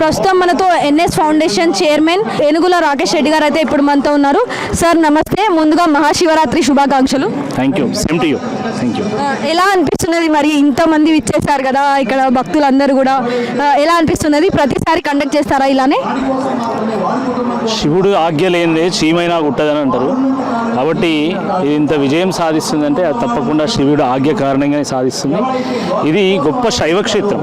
ప్రస్తుతం మనతో NS foundation chairman ఏనుగుల రాకేష్ రెడ్డి గారు అయితే ఇప్పుడు మనతో ఉన్నారు. సార్ నమస్తే. ముందుగా మహాశివరాత్రి శుభాకాంక్షలు. Thank you same to you thank you ఎలా అనిపిస్తున్నది మరి? ఇంతమంది ఇచ్చేసారు కదా ఇక్కడ భక్తులందరూ కూడా. ఎలా అనిపిస్తున్నది? ప్రతిసారి కండక్ట్ చేస్తారా ఇలానే? శివుడు ఆజ్ఞ లేనిదే చీమైనా గుట్టదని అంటారు. కాబట్టి ఇది ఇంత విజయం సాధిస్తుందంటే అది తప్పకుండా శివుడు ఆజ్ఞ కారణంగానే సాధిస్తుంది. ఇది గొప్ప శైవ క్షేత్రం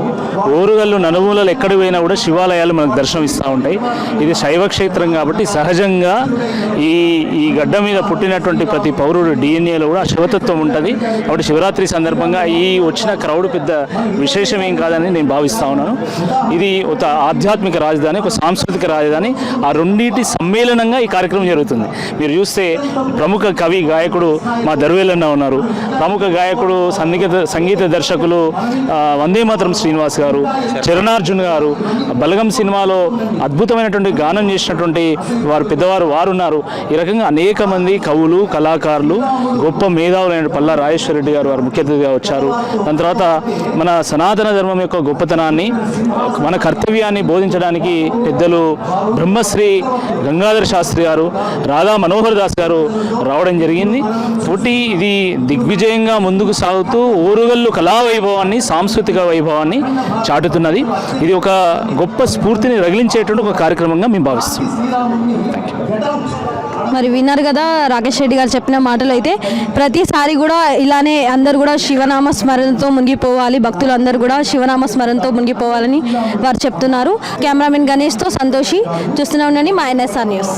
ఓరుగల్లు నలుమూలలు ఎక్కడ పోయినా కూడా శివాలయాలు మనకు దర్శనం ఇస్తూ ఉంటాయి. ఇది శైవ క్షేత్రం కాబట్టి సహజంగా ఈ ఈ గడ్డ మీద పుట్టినటువంటి ప్రతి పౌరుడు డిఎన్ఏలో కూడా శివతత్వం ఉంటుంది. కాబట్టి శివరాత్రి సందర్భంగా ఈ వచ్చిన క్రౌడ్ పెద్ద విశేషం ఏం కాదని నేను భావిస్తా ఉన్నాను. ఇది ఒక ఆధ్యాత్మిక రాజధాని ఒక సాంస్కృతిక రాజధాని. ఆ రెండింటి సమ్మేళనంగా ఈ కార్యక్రమం జరుగుతుంది. మీరు చూస్తే ప్రముఖ కవి గాయకుడు మా దర్వేలన్న ఉన్నారు. ప్రముఖ గాయకుడు సంగీత సంగీత దర్శకులు వందేమాతరం వందే మాతరం శ్రీనివాస్ గారు చరణార్జున్ గారు బలగం సినిమాలో అద్భుతమైనటువంటి గానం చేసినటువంటి వారు పెద్దవారు వారు ఉన్నారు. ఈ రకంగా అనేక మంది కవులు కళాకారులు గొప్ప మేధావులైన పల్లా రాజేశ్వర రెడ్డి గారు వారు ముఖ్య అతిథిగా వచ్చారు. దాని తర్వాత మన సనాతన ధర్మం యొక్క గొప్పతనాన్ని మన కర్తవ్యాన్ని బోధించడానికి పెద్దలు బ్రహ్మశ్రీ గంగాధర శాస్త్రి గారు రాధా మనోహర్ దాస్ గారు రావడం జరిగింది. కాబట్టి ఇది దిగ్విజయంగా ముందుకు సాగుతూ ఓరుగల్లు కళా వైభవాన్ని సాంస్కృతిక వైభవాన్ని చాటుతున్నది. ఇది ఒక గొప్ప స్ఫూర్తిని రగిలించేటువంటి ఒక కార్యక్రమంగా మేము భావిస్తున్నాం. మరి విన్నారు కదా రాకేష్ రెడ్డి గారు చెప్పిన మాటలు అయితే ప్రతిసారి కూడా ఇలానే అందరు కూడా శివనామ స్మరణతో మునిగిపోవాలి భక్తులు అందరూ కూడా శివనామ స్మరణతో మునిగిపోవాలని వారు చెప్తున్నారు. కెమెరామెన్ గణేష్తో సంతోషి చూస్తూనే ఉండండి మా ఎన్ఎస్ఆర్ న్యూస్.